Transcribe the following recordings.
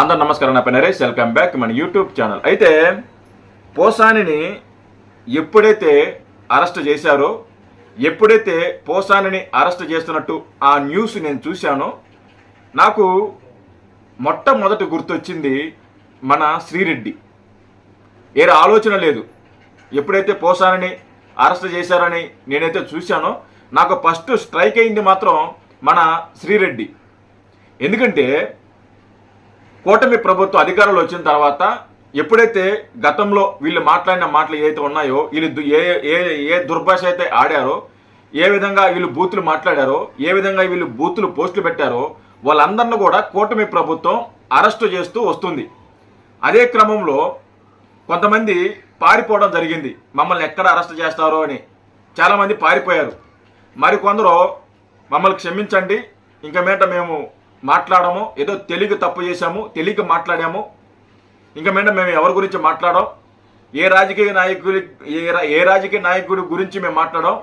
అందరు నమస్కారం నా నరేష్. వెల్కమ్ బ్యాక్ మన యూట్యూబ్ ఛానల్ అయితే పోసానిని ఎప్పుడైతే అరెస్ట్ చేశారో ఎప్పుడైతే పోసానిని అరెస్ట్ చేస్తున్నట్టు ఆ న్యూస్ నేను చూశానో నాకు మొట్టమొదటి గుర్తొచ్చింది మన శ్రీరెడ్డి. ఏరే ఆలోచన లేదు. ఎప్పుడైతే పోసానిని అరెస్ట్ చేశారని నేనైతే చూశానో నాకు ఫస్ట్ స్ట్రైక్ అయింది మాత్రం మన శ్రీరెడ్డి. ఎందుకంటే కూటమి ప్రభుత్వం అధికారంలో వచ్చిన తర్వాత ఎప్పుడైతే గతంలో వీళ్ళు మాట్లాడిన మాటలు ఏవైతే ఉన్నాయో వీళ్ళు ఏ ఏ ఏ దుర్భాష అయితే ఆడారో ఏ విధంగా వీళ్ళు బూతులు మాట్లాడారో ఏ విధంగా వీళ్ళు బూతులు పోస్టులు పెట్టారో వాళ్ళందరిని కూడా కూటమి ప్రభుత్వం అరెస్టు చేస్తూ వస్తుంది. అదే క్రమంలో కొంతమంది పారిపోవడం జరిగింది. మమ్మల్ని ఎక్కడ అరెస్ట్ చేస్తారో అని చాలామంది పారిపోయారు. మరి కొందరు మమ్మల్ని క్షమించండి ఇంకా మీట మేము మాట్లాడము ఏదో తెలియక తప్పు చేశాము తెలియక మాట్లాడాము. ఇంకా మీట మేము ఎవరి గురించి మాట్లాడాం? ఏ రాజకీయ నాయకుడి ఏ రా- ఏ రాజకీయ నాయకుడి గురించి మేము మాట్లాడాం?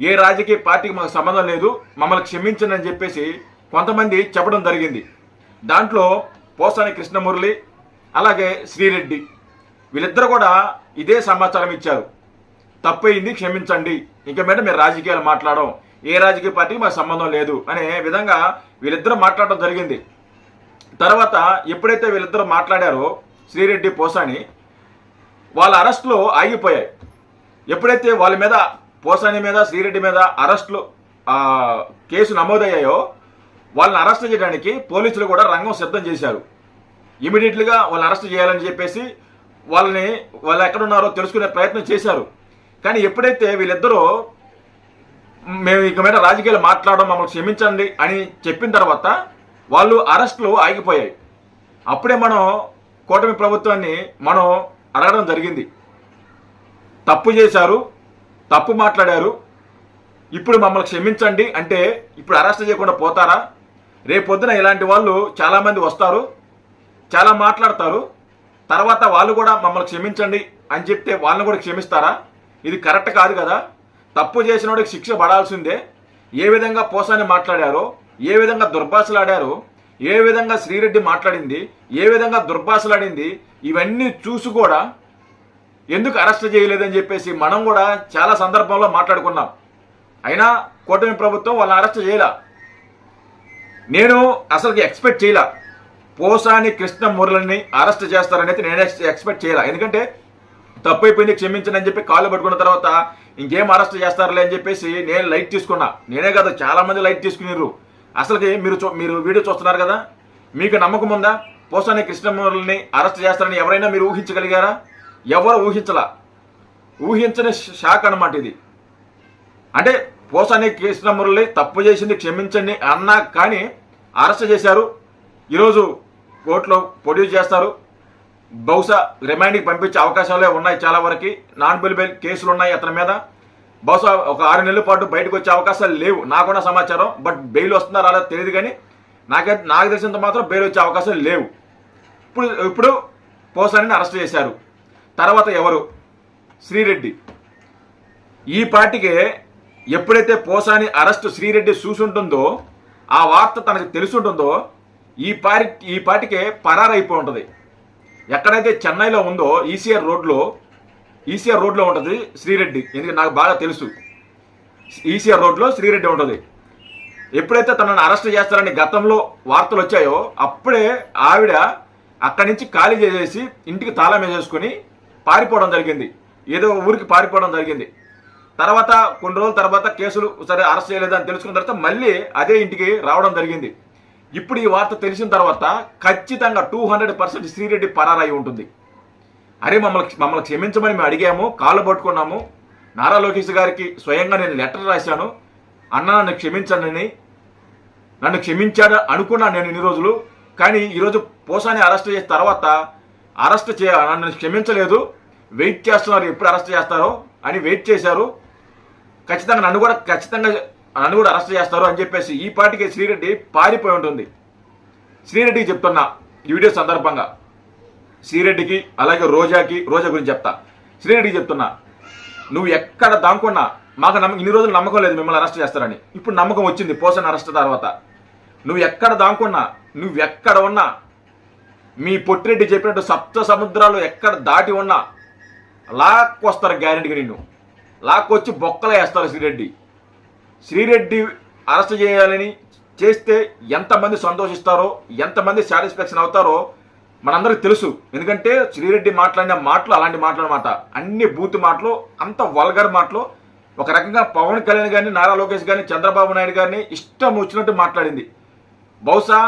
ఏ రాజకీయ పార్టీకి మాకు సంబంధం లేదు మమ్మల్ని క్షమించండి అని చెప్పేసి కొంతమంది చెప్పడం జరిగింది. దాంట్లో పోసాని కృష్ణమురళి అలాగే శ్రీరెడ్డి వీళ్ళిద్దరు కూడా ఇదే సమాచారం ఇచ్చారు. తప్పయింది క్షమించండి. ఇంకా మీద మీరు రాజకీయాలు మాట్లాడడం ఏ రాజకీయ పార్టీకి మాకు సంబంధం లేదు అనే విధంగా వీళ్ళిద్దరూ మాట్లాడడం జరిగింది. తర్వాత ఎప్పుడైతే వీళ్ళిద్దరూ మాట్లాడారో శ్రీరెడ్డి పోసాని వాళ్ళ అరెస్టులు ఆగిపోయాయి. ఎప్పుడైతే వాళ్ళ మీద పోసాని మీద శ్రీరెడ్డి మీద అరెస్టులు కేసు నమోదయ్యాయో వాళ్ళని అరెస్ట్ చేయడానికి పోలీసులు కూడా రంగం సిద్ధం చేశారు. ఇమీడియట్లీగా వాళ్ళని అరెస్ట్ చేయాలని చెప్పేసి వాళ్ళని వాళ్ళు ఎక్కడున్నారో తెలుసుకునే ప్రయత్నం చేశారు. కానీ ఎప్పుడైతే వీళ్ళిద్దరూ మేము ఇక మీద రాజకీయాలు మాట్లాడడం మమ్మల్ని క్షమించండి అని చెప్పిన తర్వాత వాళ్ళు అరెస్టులు ఆగిపోయాయి. అప్పుడే మనం కూటమి ప్రభుత్వాన్ని మనం అడగడం జరిగింది. తప్పు చేశారు తప్పు మాట్లాడారు ఇప్పుడు మమ్మల్ని క్షమించండి అంటే ఇప్పుడు అరెస్ట్ చేయకుండా పోతారా? రేపొద్దున ఇలాంటి వాళ్ళు చాలామంది వస్తారు చాలా మాట్లాడతారు తర్వాత వాళ్ళు కూడా మమ్మల్ని క్షమించండి అని చెప్తే వాళ్ళని కూడా క్షమిస్తారా? ఇది కరెక్ట్ కాదు కదా? తప్పు చేసినోడికి శిక్ష పడాల్సిందే. ఏ విధంగా పోసాని మాట్లాడారో ఏ విధంగా దుర్భాషలాడారో ఏ విధంగా శ్రీరెడ్డి మాట్లాడింది ఏ విధంగా దుర్భాషలాడింది ఇవన్నీ చూసి కూడా ఎందుకు అరెస్ట్ చేయలేదని చెప్పేసి మనం కూడా చాలా సందర్భంలో మాట్లాడుకున్నాం. అయినా కూటమి ప్రభుత్వం వాళ్ళని అరెస్ట్ చేయలే. నేను అసలు ఎక్స్పెక్ట్ చేయలే. పోసాని కృష్ణ మురళిని అరెస్ట్ చేస్తారనేది నేను ఎక్స్పెక్ట్ చేయలే. ఎందుకంటే తప్పైపోయింది క్షమించండి అని చెప్పి కాళ్ళు పట్టుకున్న తర్వాత ఇంకేం అరెస్ట్ చేస్తారులే అని చెప్పేసి నేను లైట్ తీసుకున్నా. నేనే కదా చాలా మంది లైట్ తీసుకున్నారు అసలుకి మీరు చూ- మీరు వీడియో చూస్తున్నారు కదా? మీకు నమ్మకం ఉందా? పోసాని కృష్ణమూర్తిని అరెస్ట్ చేస్తారని ఎవరైనా మీరు ఊహించగలిగారా? ఎవరు ఊహించలా? ఊహించని షాక్ అన్నమాట ఇది. అంటే పోసాని కృష్ణమురళి తప్పు చేసింది క్షమించండి అన్నా కానీ అరెస్ట్ చేశారు. ఈరోజు కోర్టులో ప్రొడ్యూస్ చేస్తారు. బహుశా రిమైండింగ్ పంపించే అవకాశాలే ఉన్నాయి చాలా వరకు. నాన్ బెయిల్ కేసులు ఉన్నాయి అతని మీద. బహుశా ఒక ఆరు నెలల పాటు బయటకు వచ్చే అవకాశాలు లేవు. నాకున్న సమాచారం బట్ బెయిల్ వస్తుందా రాలేదో తెలియదు కానీ నాకే నాకు తెలిసినంత మాత్రం బెయిల్ వచ్చే అవకాశాలు లేవు. ఇప్పుడు ఇప్పుడు పోసానిని అరెస్ట్ చేశారు. తర్వాత ఎవరు? శ్రీరెడ్డి. ఈ పార్టీకి ఎప్పుడైతే పోసాని అరెస్ట్ శ్రీరెడ్డి చూసుంటుందో ఆ వార్త తనకు తెలుసుంటుందో ఈ పార్టీ ఈ పార్టీకే పరారైపోయి ఉంటుంది. ఎక్కడైతే చెన్నైలో ఉందో ఈసీఆర్ రోడ్లో ఈసీఆర్ రోడ్లో ఉంటుంది శ్రీరెడ్డి. ఎందుకంటే నాకు బాగా తెలుసు. ఈసీఆర్ రోడ్లో శ్రీరెడ్డి ఉంటుంది. ఎప్పుడైతే తనను అరెస్ట్ చేస్తారని గతంలో వార్తలు వచ్చాయో అప్పుడే ఆవిడ అక్కడి నుంచి ఖాళీ చేసేసి ఇంటికి తాళం వేసేసుకుని పారిపోవడం జరిగింది. ఏదో ఊరికి పారిపోవడం జరిగింది. తర్వాత కొన్ని రోజుల తర్వాత కేసులు సరే అరెస్ట్ చేయలేదని తెలుసుకున్న తర్వాత మళ్ళీ అదే ఇంటికి రావడం జరిగింది. ఇప్పుడు ఈ వార్త తెలిసిన తర్వాత ఖచ్చితంగా టూ హండ్రెడ్ పర్సెంట్ శ్రీరెడ్డి పరారై ఉంటుంది. అరే మమ్మల్ని మమ్మల్ని క్షమించమని మేము అడిగాము కాళ్ళు పట్టుకున్నాము. నారా లోకేష్ గారికి స్వయంగా నేను లెటర్ రాశాను. అన్న నన్ను క్షమించండి. నన్ను క్షమించాడు అనుకున్నాను నేను ఇన్ని రోజులు. కానీ ఈరోజు పోసాని అరెస్ట్ చేసిన తర్వాత అరెస్ట్ చే నన్ను క్షమించలేదు. వెయిట్ చేస్తున్నారు ఎప్పుడు అరెస్ట్ చేస్తారో అని వెయిట్ చేశారు. ఖచ్చితంగా నన్ను కూడా ఖచ్చితంగా నన్ను కూడా అరెస్ట్ చేస్తారు అని చెప్పేసి ఈ పాటికి శ్రీరెడ్డి పారిపోయి ఉంటుంది. శ్రీరెడ్డికి చెప్తున్నా ఈ వీడియో సందర్భంగా. శ్రీరెడ్డికి అలాగే రోజాకి రోజా గురించి చెప్తా. శ్రీరెడ్డికి చెప్తున్నా నువ్వు ఎక్కడ దాంకున్నా మాకు నమ్మకం ఇన్ని రోజులు నమ్మకం లేదు మిమ్మల్ని అరెస్ట్ చేస్తారని. ఇప్పుడు నమ్మకం వచ్చింది పోసన్ అరెస్ట్ తర్వాత. నువ్వు ఎక్కడ దాంకున్నా నువ్వు ఎక్కడ ఉన్నా మీ పొట్టిరెడ్డి చెప్పినట్టు సప్త సముద్రాలు ఎక్కడ దాటి ఉన్నా లాక్కొస్తారు గ్యారెంటీగా నిన్ను. లాక్కొచ్చి బొక్కలు వేస్తారు శ్రీరెడ్డి. శ్రీరెడ్డి అరెస్ట్ చేయాలని చేస్తే ఎంతమంది సంతోషిస్తారో ఎంతమంది సాటిస్ఫాక్షన్ అవుతారో మనందరికి తెలుసు. ఎందుకంటే శ్రీరెడ్డి మాట్లాడిన మాటలు అలాంటి మాటలన్నమాట అన్ని బూత్ మాటలు అంత వల్గర్ మాటలు. ఒక రకంగా పవన్ కళ్యాణ్ గారిని నారా లోకేష్ గారిని చంద్రబాబు నాయుడు గారిని ఇష్టం వచ్చినట్టు మాట్లాడింది. బహుశా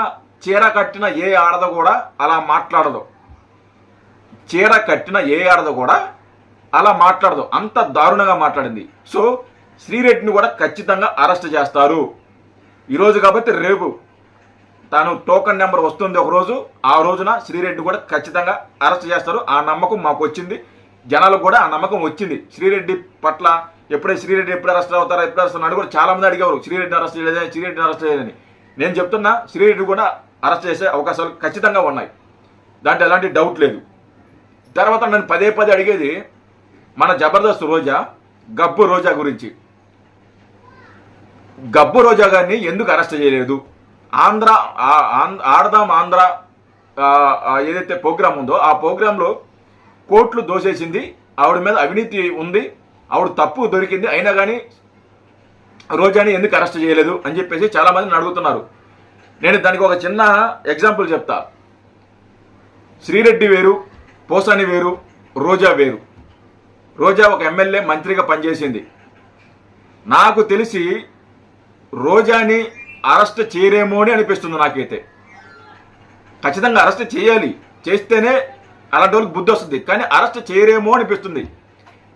చీర కట్టిన ఏ ఆడదో కూడా అలా మాట్లాడదు. చీర కట్టిన ఏ ఆడదో కూడా అలా మాట్లాడదు. అంత దారుణంగా మాట్లాడింది. సో శ్రీరెడ్డిని కూడా ఖచ్చితంగా అరెస్ట్ చేస్తారు. ఈరోజు కాబట్టి రేపు తాను టోకన్ నెంబర్ వస్తుంది ఒక రోజు ఆ రోజున శ్రీరెడ్డి కూడా ఖచ్చితంగా అరెస్ట్ చేస్తారు. ఆ నమ్మకం మాకు వచ్చింది. జనాలకు కూడా ఆ నమ్మకం వచ్చింది. శ్రీరెడ్డి పట్ల ఎప్పుడే శ్రీరెడ్డి ఎప్పుడు అరెస్ట్ అవుతారో ఎప్పుడు అరెస్ట్ అని కూడా చాలా మంది అడిగేవారు. శ్రీరెడ్డిని అరెస్ట్ చేయలేదని శ్రీరెడ్డిని అరెస్ట్ చేయలేదని. నేను చెప్తున్నా శ్రీరెడ్డి కూడా అరెస్ట్ చేసే అవకాశాలు ఖచ్చితంగా ఉన్నాయి. దాంట్లో ఎలాంటి డౌట్ లేదు. తర్వాత నన్ను పదే పదే అడిగేది మన జబర్దస్త్ రోజా గబ్బు రోజా గురించి. గబ్బు రోజా గారిని ఎందుకు అరెస్ట్ చేయలేదు? ఆంధ్ర ఆడదాం ఆంధ్ర ఏదైతే ప్రోగ్రాం ఉందో ఆ ప్రోగ్రాంలో కోట్లు దోసేసింది. ఆవిడ మీద అవినీతి ఉంది. ఆవిడ తప్పు దొరికింది. అయినా కానీ రోజాని ఎందుకు అరెస్ట్ చేయలేదు అని చెప్పేసి చాలా మందిని అడుగుతున్నారు. నేను దానికి ఒక చిన్న ఎగ్జాంపుల్ చెప్తా. శ్రీరెడ్డి వేరు పోసాని వేరు రోజా వేరు. రోజా ఒక ఎమ్మెల్యే మంత్రిగా పనిచేసింది. నాకు తెలిసి రోజాని అరెస్ట్ చేయరేమో అని అనిపిస్తుంది నాకైతే. ఖచ్చితంగా అరెస్ట్ చేయాలి. చేస్తేనే అలాంటి వాళ్ళకి బుద్ధి వస్తుంది. కానీ అరెస్ట్ చేయరేమో అనిపిస్తుంది.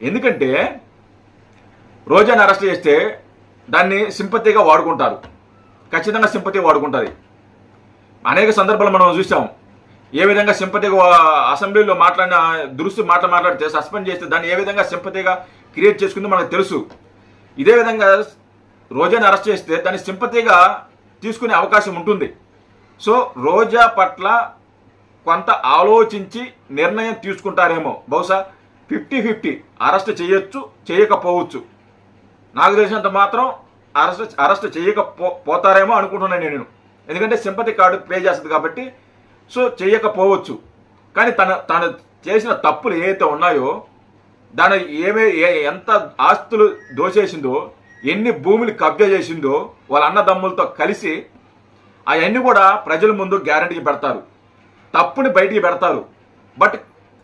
ఎందుకంటే రోజాని అరెస్ట్ చేస్తే దాన్ని సింపతిగా వాడుకుంటారు. ఖచ్చితంగా సింపతి వాడుకుంటుంది. అనేక సందర్భాలు మనం చూసాం. ఏ విధంగా సింపతిగా అసెంబ్లీలో మాట్లాడిన దురుస్తు మాట మాట్లాడితే సస్పెండ్ చేస్తే దాన్ని ఏ విధంగా సింపతిగా క్రియేట్ చేసుకుందో మనకు తెలుసు. ఇదే విధంగా రోజాని అరెస్ట్ చేస్తే దాన్ని సింపతిగా తీసుకునే అవకాశం ఉంటుంది. సో రోజా పట్ల కొంత ఆలోచించి నిర్ణయం తీసుకుంటారేమో. బహుశా ఫిఫ్టీ ఫిఫ్టీ అరెస్ట్ చేయొచ్చు చేయకపోవచ్చు. నాకు తెలిసినంత మాత్రం అరెస్ట్ అరెస్ట్ చేయకపో పోతారేమో అనుకుంటున్నాను నేను. ఎందుకంటే సింపతి కార్డు పే చేస్తుంది కాబట్టి సో చేయకపోవచ్చు. కానీ తన తను చేసిన తప్పులు ఏవైతే ఉన్నాయో దాని ఏమే ఏ- ఎంత ఆస్తులు దోచేసిందో ఎన్ని భూములు కబ్జా చేసిందో వాళ్ళ అన్నదమ్ములతో కలిసి అవన్నీ కూడా ప్రజల ముందు గ్యారంటీకి పెడతారు. తప్పుని బయటికి పెడతారు. బట్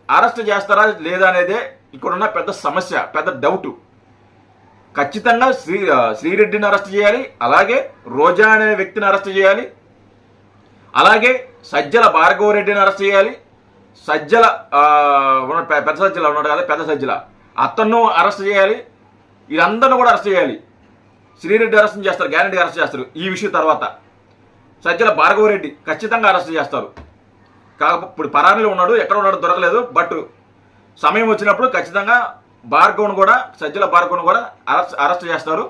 అరెస్ట్ చేస్తారా లేదా అనేదే ఇక్కడున్న పెద్ద సమస్య పెద్ద డౌట్. ఖచ్చితంగా శ్రీ శ్రీరెడ్డిని అరెస్ట్ చేయాలి అలాగే రోజా అనే వ్యక్తిని అరెస్ట్ చేయాలి అలాగే సజ్జల భార్గవరెడ్డిని అరెస్ట్ చేయాలి సజ్జల ఉన్న పెద్ద సజ్జల ఉన్నాడు కదా పెద్ద సజ్జల. అతను అరెస్ట్ చేయాలి వీళ్ళందరిని కూడా అరెస్ట్ చేయాలి. శ్రీరెడ్డి అరెస్ట్ చేస్తారు గ్యారెంటీ అరెస్ట్ చేస్తారు ఈ విషయం తర్వాత. సజ్జల భార్గవరెడ్డి ఖచ్చితంగా అరెస్ట్ చేస్తారు. కాకపోతే ఇప్పుడు పరారీలో ఉన్నాడు ఎక్కడ ఉన్నాడు దొరకలేదు బట్ సమయం వచ్చినప్పుడు ఖచ్చితంగా భార్గవ్ను కూడా సజ్జల భార్గవ్ను కూడా అరెస్ట్ అరెస్ట్ చేస్తారు.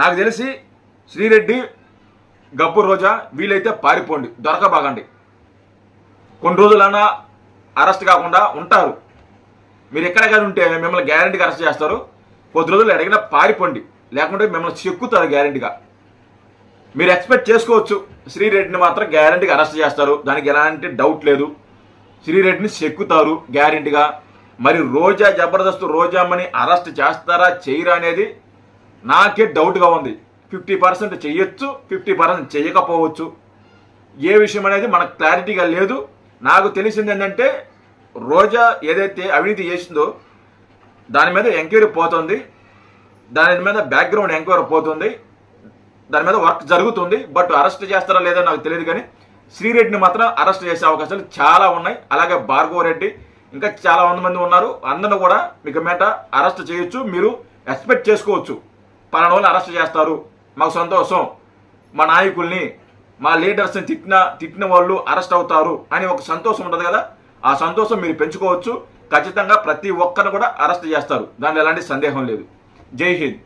నాకు తెలిసి శ్రీరెడ్డి గబ్బు రోజా వీలైతే పారిపోండి దొరకబాగండి కొన్ని రోజులైనా అరెస్ట్ కాకుండా ఉంటారు. మీరు ఎక్కడ కానీ ఉంటే మిమ్మల్ని గ్యారంటీగా అరెస్ట్ చేస్తారు. కొద్ది రోజులు అడిగినా పారిపోండి. లేకుంటే మిమ్మల్ని చెక్కుతారు గ్యారంటీగా. మీరు ఎక్స్పెక్ట్ చేసుకోవచ్చు శ్రీరెడ్డిని మాత్రం గ్యారంటీగా అరెస్ట్ చేస్తారు. దానికి ఎలాంటి డౌట్ లేదు. శ్రీరెడ్డిని చెక్కుతారు గ్యారంటీగా. మరి రోజా జబర్దస్త్ రోజామని అరెస్ట్ చేస్తారా చేయరా అనేది నాకే డౌట్గా ఉంది. ఫిఫ్టీ పర్సెంట్ చెయ్యొచ్చు ఫిఫ్టీ పర్సెంట్ చేయకపోవచ్చు ఏ విషయం అనేది మనకు క్లారిటీగా లేదు. నాకు తెలిసింది ఏంటంటే రోజా ఏదైతే అవినీతి చేసిందో దాని మీద ఎంక్వైరీ పోతుంది. దాని మీద బ్యాక్గ్రౌండ్ ఎంక్వైరీ పోతుంది. దాని మీద వర్క్ జరుగుతుంది బట్ అరెస్ట్ చేస్తారా లేదో నాకు తెలియదు కానీ శ్రీరెడ్డిని మాత్రం అరెస్ట్ చేసే అవకాశాలు చాలా ఉన్నాయి. అలాగే భార్గవ రెడ్డి ఇంకా చాలా వంద మంది ఉన్నారు. అందరిని కూడా మీకు మేట అరెస్ట్ చేయొచ్చు. మీరు ఎక్స్పెక్ట్ చేసుకోవచ్చు. పలానా వాళ్ళు అరెస్ట్ చేస్తారు. మాకు సంతోషం. మా నాయకుల్ని మా లీడర్స్ని తిట్టిన తిట్టిన వాళ్ళు అరెస్ట్ అవుతారు అని ఒక సంతోషం ఉంటుంది కదా. ఆ సంతోషం మీరు పెంచుకోవచ్చు. ఖచ్చితంగా ప్రతి ఒక్కరిని కూడా అరెస్ట్ చేస్తారు. దానిలో ఎలాంటి సందేహం లేదు. జై హింద్.